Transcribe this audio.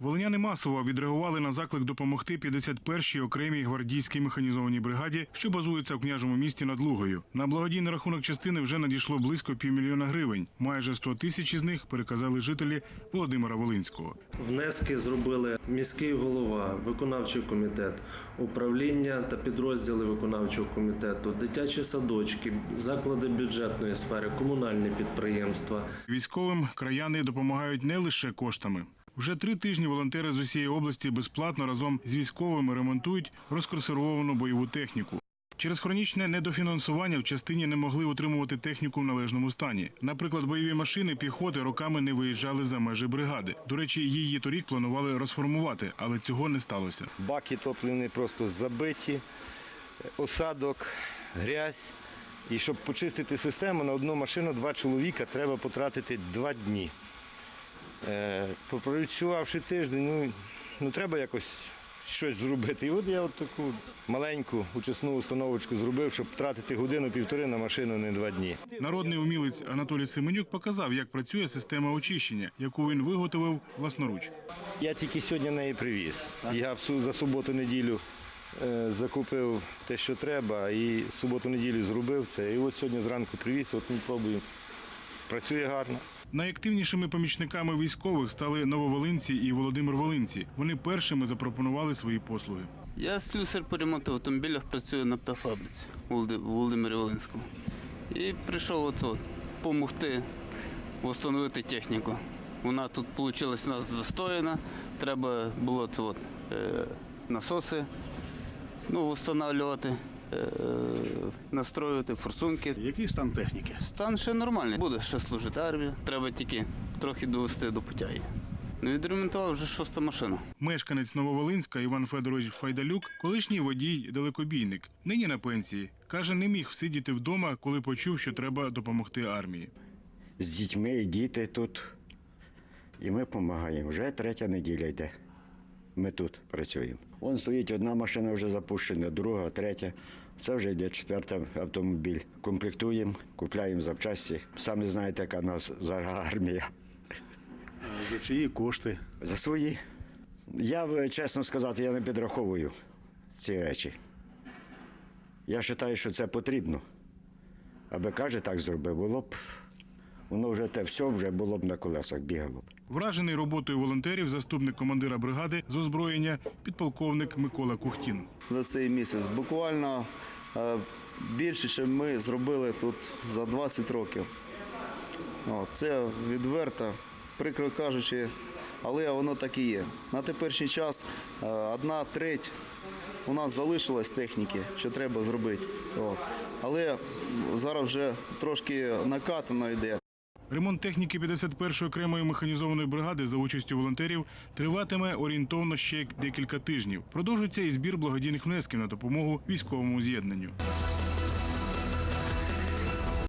Волиняни масово відреагували на заклик допомогти 51-й окремій гвардійській механізованій бригаді, що базується в княжому місті над Лугою. На благодійний рахунок частини вже надійшло близько півмільйона гривень. Майже 100 тисяч із них переказали жителі Володимира Волинського. Внески зробили міський голова, виконавчий комітет, управління та підрозділи виконавчого комітету, дитячі садочки, заклади бюджетної сфери, комунальні підприємства. Військовим краяни допомагають не лише коштами. Вже три тижні волонтери з усієї області безплатно разом з військовими ремонтують розконсервовану бойову техніку. Через хронічне недофінансування в частині не могли утримувати техніку в належному стані. Наприклад, бойові машини піхоти роками не виїжджали за межі бригади. До речі, її торік планували розформувати, але цього не сталося. Баки топливні просто забиті, осадок, грязь. І щоб почистити систему на одну машину, два чоловіка треба потратити два дні. Е, Попрацювавши тиждень, ну, ну треба якось щось зробити. І от я от таку маленьку учасну установочку зробив, щоб тратити годину-півтори на машину, не два дні. Народний умілець Анатолій Семенюк показав, як працює система очищення, яку він виготовив власноруч. Я тільки сьогодні неї привіз. Я за суботу-неділю е, закупив те, що треба, і суботу-неділю зробив це. І от сьогодні зранку привіз, от ми пробуємо. Працює гарно. Найактивнішими помічниками військових стали нововолинці і Володимир Волинці. Вони першими запропонували свої послуги. Я слюсар по ремонту автомобілів працюю на птафабриці у в Володимирі Волинському. І прийшов оце допомогти встановити техніку. Вона тут вийшла у нас застояна. Треба було це е, насоси ну, встановлювати, настроювати форсунки. Який стан техніки? Стан ще нормальний. Буде ще служити армія. Треба тільки трохи довести до пуття її. Ну, відремонтував вже шоста машина. Мешканець Нововолинська Іван Федорович Файдалюк, колишній водій далекобійник, нині на пенсії. Каже, не міг сидіти вдома, коли почув, що треба допомогти армії. з дітьми і діти тут. І ми допомагаємо. Вже третя неділя йде. Ми тут працюємо. Вон стоїть одна машина вже запущена, друга, третя. Це вже йде четвертий автомобіль. Комплектуємо, купляємо запчасті. Самі знаєте, яка нас зараз армія. За чиї кошти? За свої. Я, чесно сказати, я не підраховую ці речі. Я вважаю, що це потрібно. Аби каже, так зробив, було б. Воно вже те все вже було б на колесах бігало б. Вражений роботою волонтерів, заступник командира бригади з озброєння, підполковник Микола Кухтін. за цей місяць. Буквально е, більше, ніж ми зробили тут за 20 років. Це відверто, прикро кажучи, але воно так і є. На теперішній час е, одна треть у нас залишилась техніки, що треба зробити. Але зараз вже трошки накатано йде. Ремонт техніки 51-ї окремої механізованої бригади за участю волонтерів триватиме орієнтовно ще декілька тижнів. Продовжується і збір благодійних внесків на допомогу військовому з'єднанню.